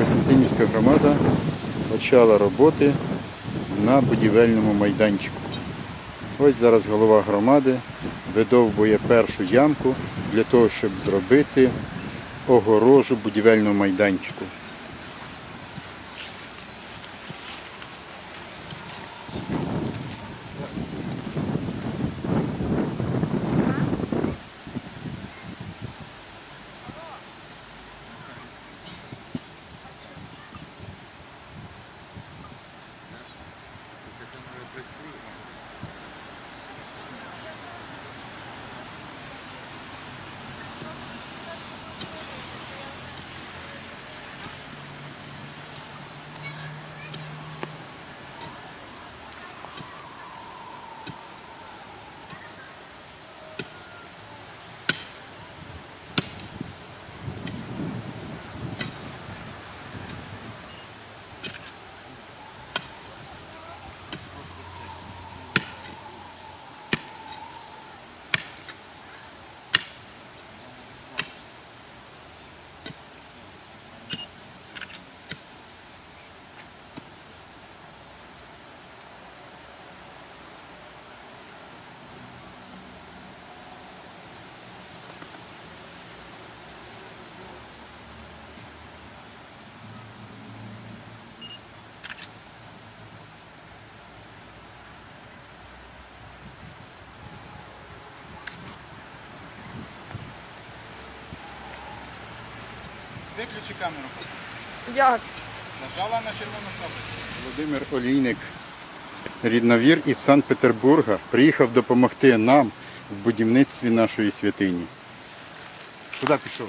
Старокостянтинівська громада почала роботи на будівельному майданчику. Ось зараз голова громади видовбує першу ямку для того, щоб зробити огорожу будівельного майданчику. Виключи камеру. Як? Нажала на червону кнопочку. Володимир Олійник, рідновір із Санкт-Петербурга, приїхав допомогти нам в будівництві нашої святині. Куди пішов?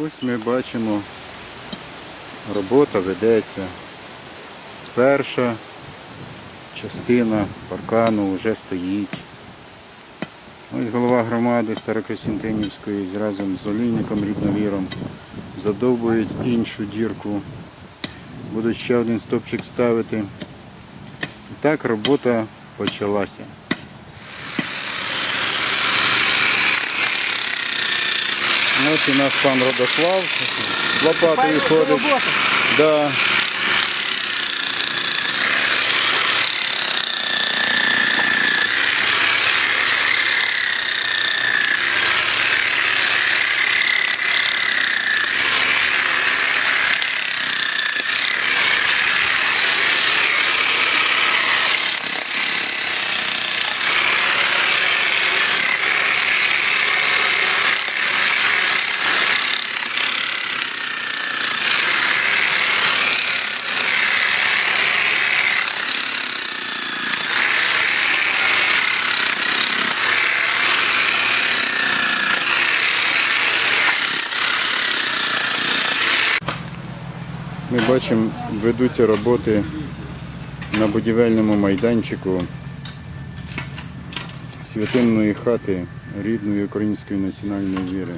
Ось ми бачимо, робота ведеться. Перша частина паркану вже стоїть. Ось голова громади Старокостянтинівської разом з олійником рідновіром задовбують іншу дірку. Будуть ще один стопчик ставити. І так робота почалася. Ось і наш пан Родослав з лопатою ходить. Да. Ми бачимо, ведуться роботи на будівельному майданчику святинної хати рідної української національної віри.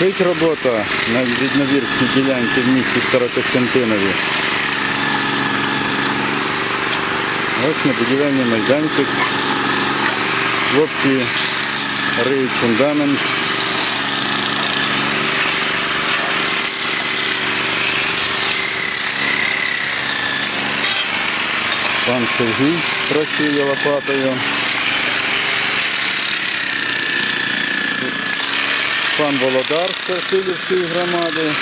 Кипить робота на рідновірській ділянці в місті Старокостянтинові. Ось на будівельний майданчик. Хлопці риють фундамент. Пан Сергій працює лопатою. Пан Володар з Красилівської громади.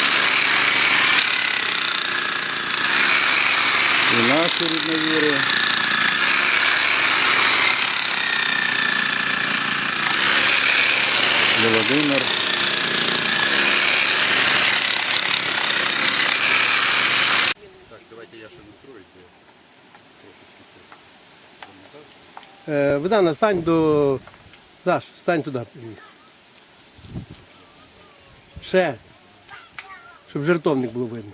І наші рідновіри. Володимир. Так, давайте я ще настрою, бо трошечки це пам'ятав. Е, стань до. Даш, стань туди. Ще. Щоб жертовник було видно.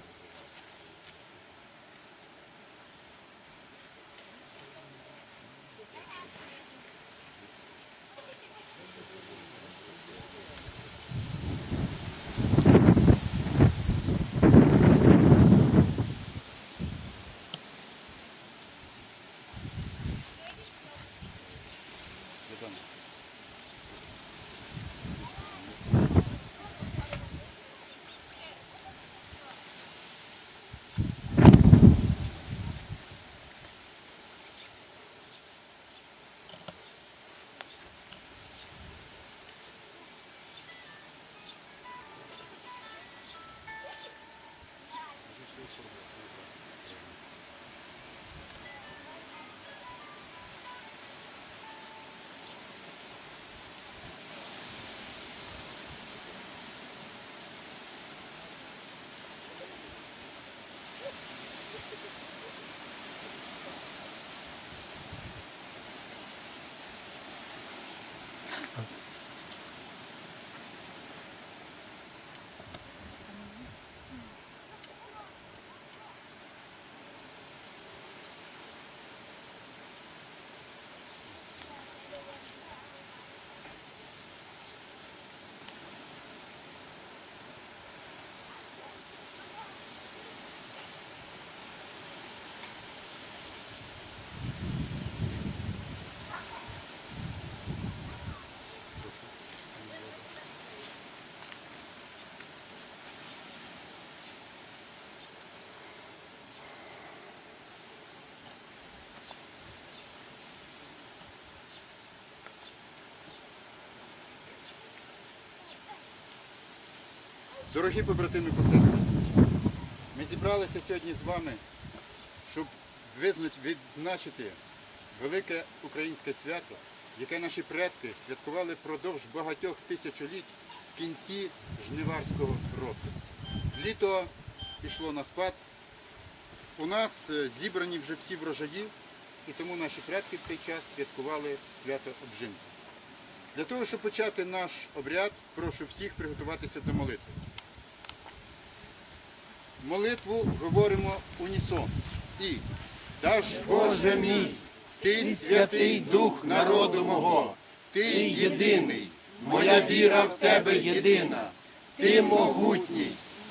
Дорогі побратими по сестрі, ми зібралися сьогодні з вами, щоб відзначити велике українське свято, яке наші предки святкували впродовж багатьох тисячоліть в кінці жниварського року. Літо пішло на спад. У нас е, зібрані вже всі врожаї, і тому наші предки в цей час святкували свято обжинки. Для того, щоб почати наш обряд, прошу всіх приготуватися до молитви. Молитву говоримо унісон. І даж Боже мій, ти святий дух народу мого, ти єдиний, моя віра в тебе єдина, ти могутній,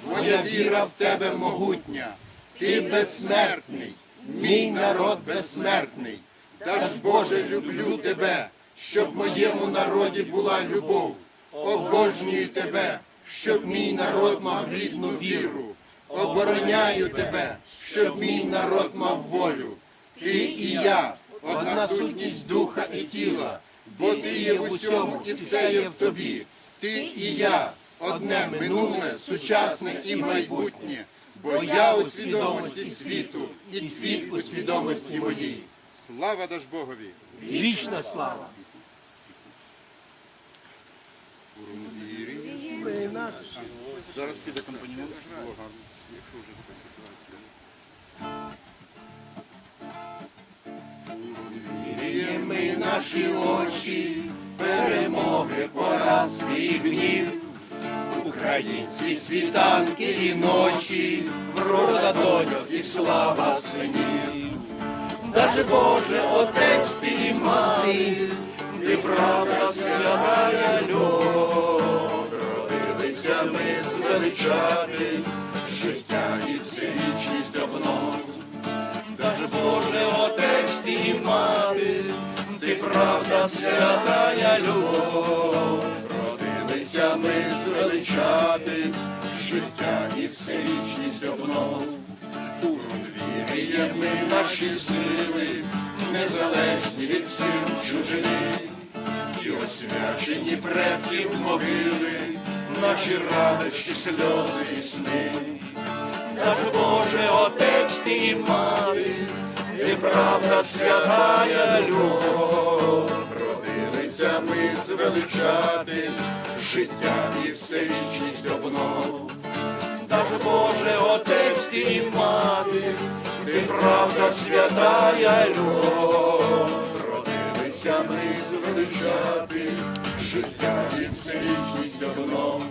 моя віра в тебе могутня, ти безсмертний, мій народ безсмертний. Даж Боже, люблю тебе, щоб в моєму народі була любов. Обожнюю тебе, щоб мій народ мав рідну віру. Обороняю тебе, щоб мій народ мав волю. Ти і я, одна сутність духа і тіла, бо ти є в усьому і все є в тобі. Ти і я, одне минуле, сучасне і майбутнє. Бо я у свідомості світу, і світ у свідомості моїй. Слава даж Богові! Вічна слава! Зараз під акомпанемент було гарно. Якщо вже така ситуація. ми наші очі, перемоги, поразки і гнів, українські світанки і ночі, врода доньок і слава синів. Даже Боже, Отець ти і мати, ти правда святая любов, родилися ми звеличати, життя і всевічність обнов. Даже Боже, Отець і мати, ти правда святая любов, величати, життя і всевічність обнов. У вірі є ми наші сили, незалежні від сил чужини, і освячені предків могили, наші радощі, сльози і сни. Наш Боже, Отець ти і мати, і правда святая любов. Родилися ми звеличати, життя і всевічність обнов. Наш Боже, Отець ти і мати, ти правда святая любов. Родилися ми звеличати, життя і всевічність обнов.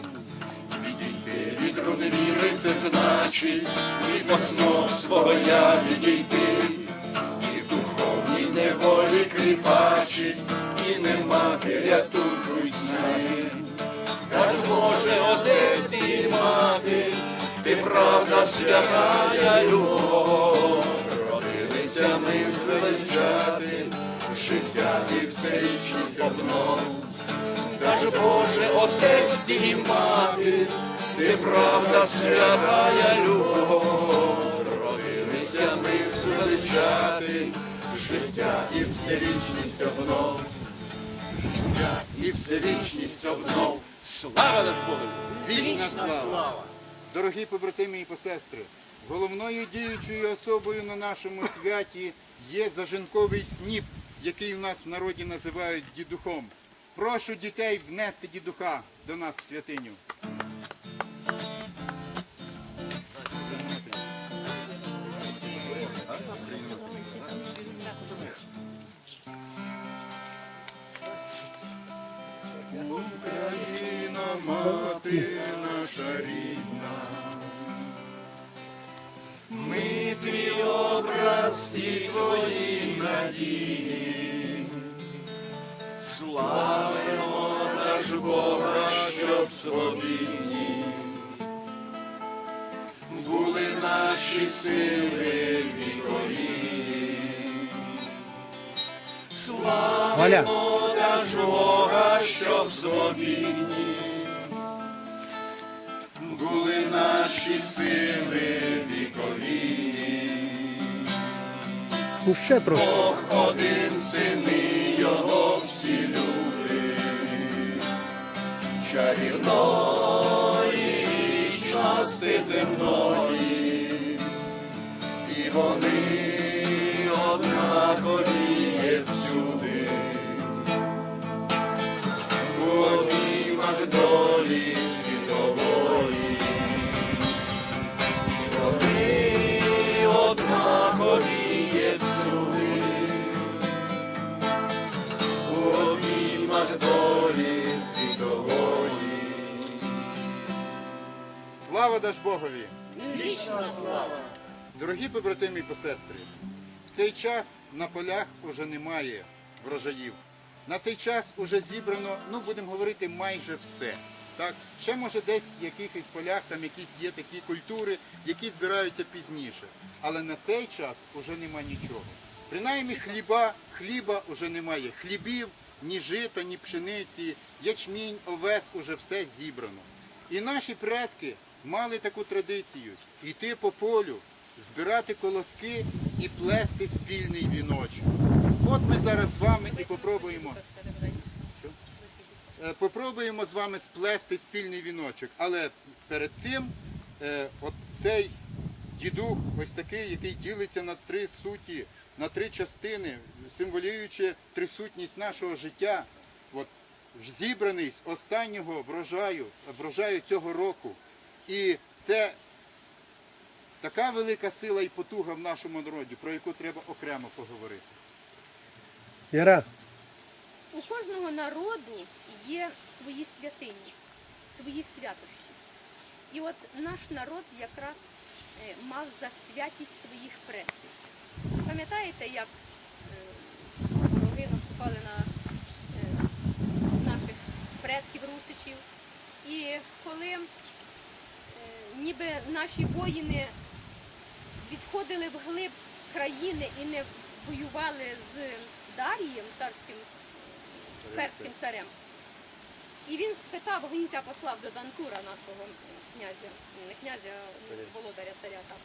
Від руни це значить від основ свого я відійти, і духовній неволі кріпачі, і не мати рятунку й сни. Каж Боже, Отець і мати, ти правда святая любов, родилися ми звеличати, життя і все всевічність обнов. Даж Боже, Отець і мати, ти правда святая любов, родилися ми звеличати, життя і всевічність обнов, життя і всевічність обнов. Слава наш Богу! Вічна слава! Дорогі побратими і посестри, головною діючою особою на нашому святі є зажинковий сніп, який у нас в народі називають дідухом. Прошу дітей внести дідуха до нас в святиню. Україна, мати наша рідна, ми твій образ і твої надії, славимо наш Бога, щоб свобідні були наші сили Валя, наш Бога, щоб свобідні були наші сили вікові. ще трохи. Бог один сини його всі люди, чарівної вічності земної, і вони Даж Богові! Вічна слава! Дорогі побратими і посестри, в цей час на полях уже немає врожаїв. На цей час уже зібрано, ну будемо говорити, майже все. Так, ще може десь в якихось полях там якісь є такі культури, які збираються пізніше. Але на цей час уже нема нічого. Принаймні хліба, хліба вже немає. Хлібів, ні жита, ні пшениці, ячмінь, овес уже все зібрано. І наші предки мали таку традицію йти по полю, збирати колоски і плести спільний віночок. От ми зараз з вами і попробуємо. Е, Попробуємо з вами сплести спільний віночок. Але перед цим е, от цей дідух, ось такий, який ділиться на три суті, на три частини, символюючи трисутність нашого життя, от, зібраний з останнього врожаю, врожаю цього року. І це така велика сила і потуга в нашому народі, про яку треба окремо поговорити. Яра, У кожного народу є свої святині, свої святощі. І от наш народ якраз е, мав за святість своїх предків. Пам'ятаєте, як е, вороги наступали на е, наших предків русичів? І коли ніби наші воїни відходили вглиб країни і не воювали з Дарієм, царським перським царем. І він питав, гінця послав до Данкура нашого князя, не князя, володаря царя там.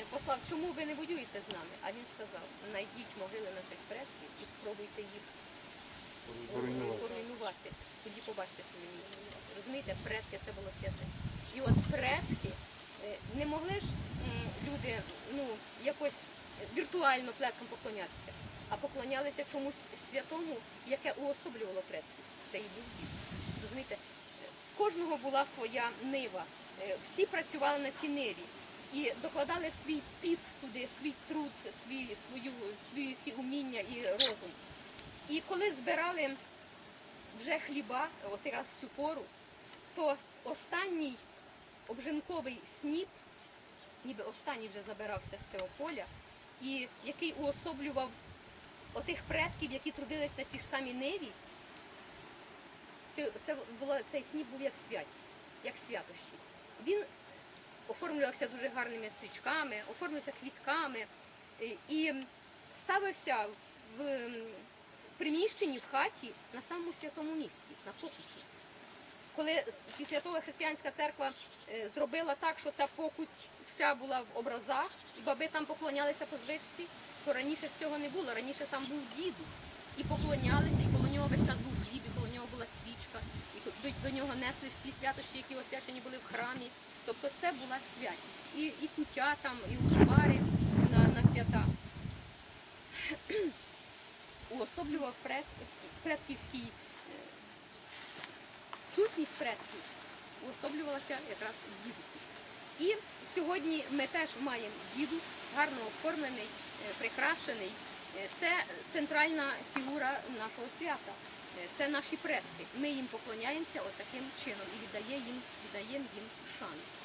Е, Послав, чому ви не воюєте з нами? А він сказав, знайдіть могили наших предків і спробуйте їх Поруйнувати. поруйнувати. Тоді побачите, що він. Розумієте, предки це було святе. І от предки е, не могли ж люди ну, якось віртуально предкам поклонятися, а поклонялися чомусь святому, яке уособлювало предків. Це і був дід. Розумієте, кожного була своя нива. Е, Всі працювали на цій ниві і докладали свій піт туди, свій труд, свій, свою, свої всі уміння і розум. І коли збирали вже хліба, от якраз цю пору, то останній обжинковий сніп, ніби останній вже забирався з цього поля, і який уособлював отих предків, які трудились на цій ж самій ниві, це, це було, цей сніп був як святість, як святощі. Він оформлювався дуже гарними стрічками, оформлювався квітками і ставився в приміщенні в хаті на самому святому місці, на покуті. Коли після того християнська церква е, зробила так, що ця покуть вся була в образах, і баби там поклонялися по звичці, то раніше з цього не було. Раніше там був діду. І поклонялися, і коло нього весь час був хліб, і коло нього була свічка, і до, нього несли всі святощі, які освячені були в храмі. Тобто це була святість. І, і куття там, і узвари на, на свята. Уособлював пред, предківський сутність предків уособлювалася якраз діду. І сьогодні ми теж маємо діду, гарно оформлений, е, прикрашений. Е, Це центральна фігура нашого свята. Е, Це наші предки. Ми їм поклоняємося от чином і віддаємо їм, віддаємо їм шану.